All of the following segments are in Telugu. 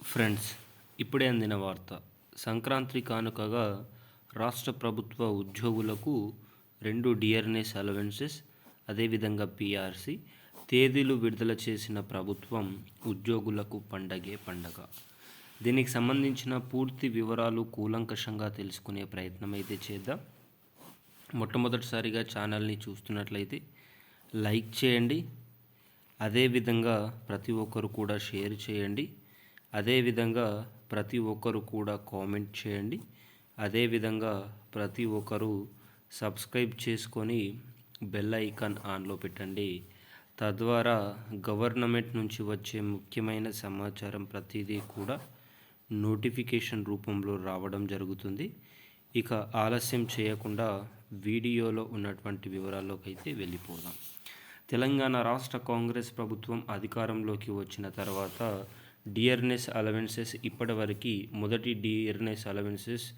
ఫ్రెండ్స్ ఇప్పుడే అందిన వార్త. సంక్రాంతి కానుకగా రాష్ట్ర ప్రభుత్వ ఉద్యోగులకు రెండు డిఆర్ఎన్ఎస్ అలవెన్సెస్ అదేవిధంగా పిఆర్సి తేదీలు విడుదల చేసిన ప్రభుత్వం ఉద్యోగులకు పండగే పండగ. దీనికి సంబంధించిన పూర్తి వివరాలు కూలంకషంగా తెలుసుకునే ప్రయత్నం అయితే చేద్దాం. మొట్టమొదటిసారిగా ఛానల్ని చూస్తున్నట్లయితే లైక్ చేయండి. అదేవిధంగా ప్రతి ఒక్కరు కూడా షేర్ చేయండి. అదేవిధంగా ప్రతి ఒక్కరు కూడా కామెంట్ చేయండి. అదేవిధంగా ప్రతి ఒక్కరు సబ్స్క్రైబ్ చేసుకొని బెల్ ఐకాన్ ఆన్లో పెట్టండి. తద్వారా గవర్నమెంట్ నుంచి వచ్చే ముఖ్యమైన సమాచారం ప్రతిదీ కూడా నోటిఫికేషన్ రూపంలో రావడం జరుగుతుంది. ఇక ఆలస్యం చేయకుండా వీడియోలో ఉన్నటువంటి వివరాల్లోకి అయితే వెళ్ళిపోదాం. తెలంగాణ రాష్ట్ర కాంగ్రెస్ ప్రభుత్వం అధికారంలోకి వచ్చిన తర్వాత డియర్నెస్ అలవెన్సెస్ ఇప్పటివరకు మొదటి డియర్నెస్ అలవెన్సెస్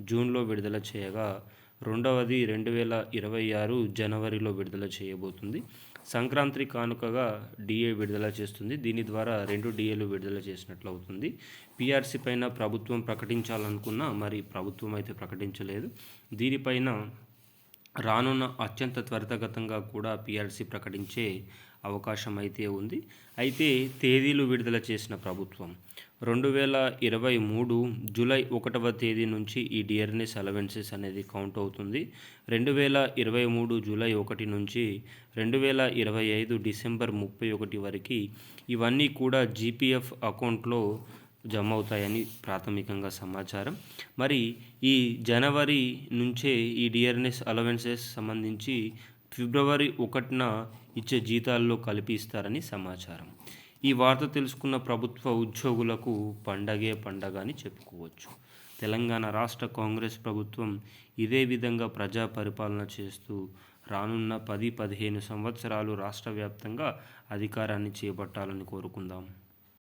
జూన్లో విడుదల చేయగా రెండవది రెండు వేల ఇరవై ఆరు జనవరిలో విడుదల చేయబోతుంది. సంక్రాంతి కానుకగా డిఏ విడుదల చేస్తుంది. దీని ద్వారా రెండు డిఏలు విడుదల చేసినట్లు అవుతుంది పిఆర్సీ పైన ప్రభుత్వం ప్రకటించాలనుకున్నా మరి ప్రభుత్వం అయితే ప్రకటించలేదు. దీనిపైన రానున్న అత్యంత త్వరితగతంగా కూడా పీఆర్సీ ప్రకటించే అవకాశం అయితే ఉంది. అయితే తేదీలు విడుదల చేసిన ప్రభుత్వం. రెండు వేల ఇరవై మూడు జూలై ఒకటవ తేదీ నుంచి ఈ డియర్నెస్ అలవెన్సెస్ అనేది కౌంట్ అవుతుంది. రెండు వేల ఇరవై మూడు జూలై ఒకటి నుంచి రెండు వేల ఇరవై ఐదు డిసెంబర్ ముప్పై ఒకటి వరకు ఇవన్నీ కూడా జీపీఎఫ్ అకౌంట్లో జమ అవుతాయని ప్రాథమికంగా సమాచారం. మరి ఈ జనవరి నుంచే ఈ డియర్నెస్ అలవెన్సెస్ సంబంధించి ఫిబ్రవరి ఒకటిన ఇచ్చే జీతాల్లో కలిపి ఇస్తారని సమాచారం. ఈ వార్త తెలుసుకున్న ప్రభుత్వ ఉద్యోగులకు పండగే పండగ అని చెప్పుకోవచ్చు. తెలంగాణ రాష్ట్ర కాంగ్రెస్ ప్రభుత్వం ఇదే విధంగా ప్రజా పరిపాలన చేస్తూ రానున్న పది పదిహేను సంవత్సరాలు రాష్ట్ర వ్యాప్తంగా అధికారాన్ని చేపట్టాలని కోరుకుందాం.